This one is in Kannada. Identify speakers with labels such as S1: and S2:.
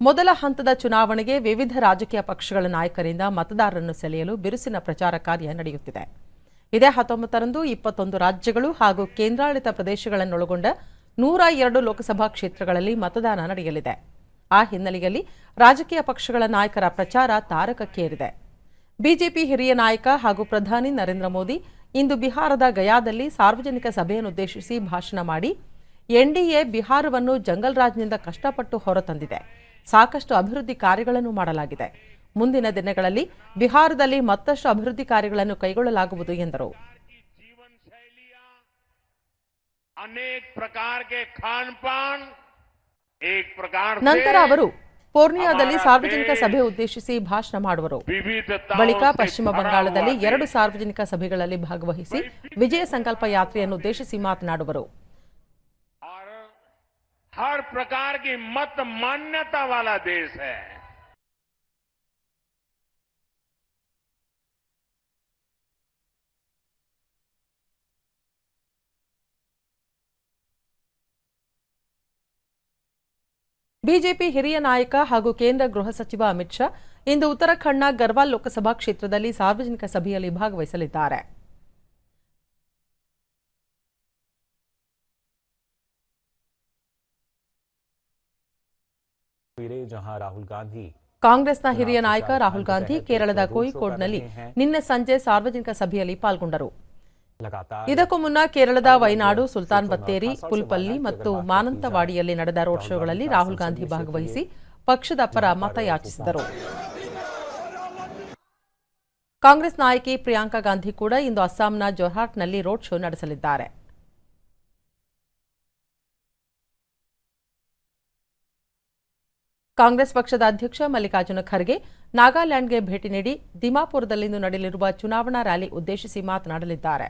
S1: ಮೊದಲ ಹಂತದ ಚುನಾವಣೆಗೆ ವಿವಿಧ ರಾಜಕೀಯ ಪಕ್ಷಗಳ ನಾಯಕರಿಂದ ಮತದಾರರನ್ನು ಸೆಳೆಯಲು ಬಿರುಸಿನ ಪ್ರಚಾರ ಕಾರ್ಯ ನಡೆಯುತ್ತಿದೆ. ಇದೇ ಹತ್ತೊಂಬತ್ತರಂದು ಇಪ್ಪತ್ತೊಂದು ರಾಜ್ಯಗಳು ಹಾಗೂ ಕೇಂದ್ರಾಡಳಿತ ಪ್ರದೇಶಗಳನ್ನೊಳಗೊಂಡ ನೂರ ಎರಡು ಲೋಕಸಭಾ ಕ್ಷೇತ್ರಗಳಲ್ಲಿ ಮತದಾನ ನಡೆಯಲಿದೆ. ಆ ಹಿನ್ನೆಲೆಯಲ್ಲಿ ರಾಜಕೀಯ ಪಕ್ಷಗಳ ನಾಯಕರ ಪ್ರಚಾರ ತಾರಕಕ್ಕೇರಿದೆ. ಬಿಜೆಪಿ ಹಿರಿಯ ನಾಯಕ ಹಾಗೂ ಪ್ರಧಾನಿ ನರೇಂದ್ರ ಮೋದಿ ಇಂದು ಬಿಹಾರದ ಗಯಾದಲ್ಲಿ ಸಾರ್ವಜನಿಕ ಸಭೆಯನ್ನುದ್ದೇಶಿಸಿ ಭಾಷಣ ಮಾಡಿ, ಎನ್ಡಿಎ ಬಿಹಾರವನ್ನು ಜಂಗಲ್ ರಾಜ್ನಿಂದ ಕಷ್ಟಪಟ್ಟು ಹೊರತಂದಿದೆ. ಸಾಕಷ್ಟು ಅಭಿವೃದ್ಧಿ ಕಾರ್ಯಗಳನ್ನು ಮಾಡಲಾಗಿದೆ. ಮುಂದಿನ ದಿನಗಳಲ್ಲಿ ಬಿಹಾರದಲ್ಲಿ ಮತ್ತಷ್ಟು ಅಭಿವೃದ್ಧಿ ಕಾರ್ಯಗಳನ್ನು ಕೈಗೊಳ್ಳಲಾಗುವುದು ಎಂದರು. ನಂತರ ಅವರು ಪೂರ್ಣಿಯಾದಲ್ಲಿ ಸಾರ್ವಜನಿಕ ಸಭೆ ಉದ್ದೇಶಿಸಿ ಭಾಷಣ ಮಾಡುವರು. ಬಳಿಕ ಪಶ್ಚಿಮ ಬಂಗಾಳದಲ್ಲಿ ಎರಡು ಸಾರ್ವಜನಿಕ ಸಭೆಗಳಲ್ಲಿ ಭಾಗವಹಿಸಿ ವಿಜಯ ಸಂಕಲ್ಪ ಯಾತ್ರೆಯನ್ನು ಉದ್ದೇಶಿಸಿ ಮಾತನಾಡುವರು.
S2: हर प्रकार की मत मान्यता वाला देश है
S1: ಬಿಜೆಪಿ ಹಿರಿಯ ನಾಯಕ ಹಾಗೂ ಕೇಂದ್ರ ಗೃಹ ಸಚಿವ ಅಮಿತ್ ಶಾ ಇಂದು ಉತ್ತರಾಖಂಡ್ನ ಗರ್ವಾಲ್ ಲೋಕಸಭಾ ಕ್ಷೇತ್ರದಲ್ಲಿ ಸಾರ್ವಜನಿಕ ಸಭೆಯಲ್ಲಿ ಭಾಗವಹಿಸಲಿದ್ದಾರೆ ಕಾಂಗ್ರೆಸ್ನ ಹಿರಿಯ ನಾಯಕ ರಾಹುಲ್ ಗಾಂಧಿ ಕೇರಳದ ಕೋಯಿಕೋಡ್ನಲ್ಲಿ ನಿನ್ನೆ ಸಂಜೆ ಸಾರ್ವಜನಿಕ ಸಭೆಯಲ್ಲಿ ಪಾಲ್ಗೊಂಡರು. ಇದಕ್ಕೂ ಮುನ್ನ ಕೇರಳದ ವೈನಾಡು ಸುಲ್ತಾನ್ ಬತ್ತೇರಿ ಪುಲ್ಪಲ್ಲಿ ಮತ್ತು ಮಾನಂತವಾಡಿಯಲ್ಲಿ ನಡೆದ ರೋಡ್ ಶೋಗಳಲ್ಲಿ ರಾಹುಲ್ ಗಾಂಧಿ ಭಾಗವಹಿಸಿ ಪಕ್ಷದ ಪರ ಮತಯಾಚಿಸಿದರು ಕಾಂಗ್ರೆಸ್ ನಾಯಕಿ ಪ್ರಿಯಾಂಕಾ ಗಾಂಧಿ ಕೂಡ ಇಂದು ಅಸ್ಸಾಂನ ಜೊಹಾಟ್ನಲ್ಲಿ ರೋಡ್ ಶೋ ನಡೆಸಲಿದ್ದಾರೆ. ಕಾಂಗ್ರೆಸ್ ಪಕ್ಷದ ಅಧ್ಯಕ್ಷ ಮಲ್ಲಿಕಾರ್ಜುನ ಖರ್ಗೆ ನಾಗಾಲ್ಯಾಂಡ್ಗೆ ಭೇಟಿ ನೀಡಿ ದಿಮಾಪುರದಲ್ಲಿಂದು ನಡೆಯಲಿರುವ ಚುನಾವಣಾ ರ್ಯಾಲಿ ಉದ್ದೇಶಿಸಿ ಮಾತನಾಡಲಿದ್ದಾರೆ.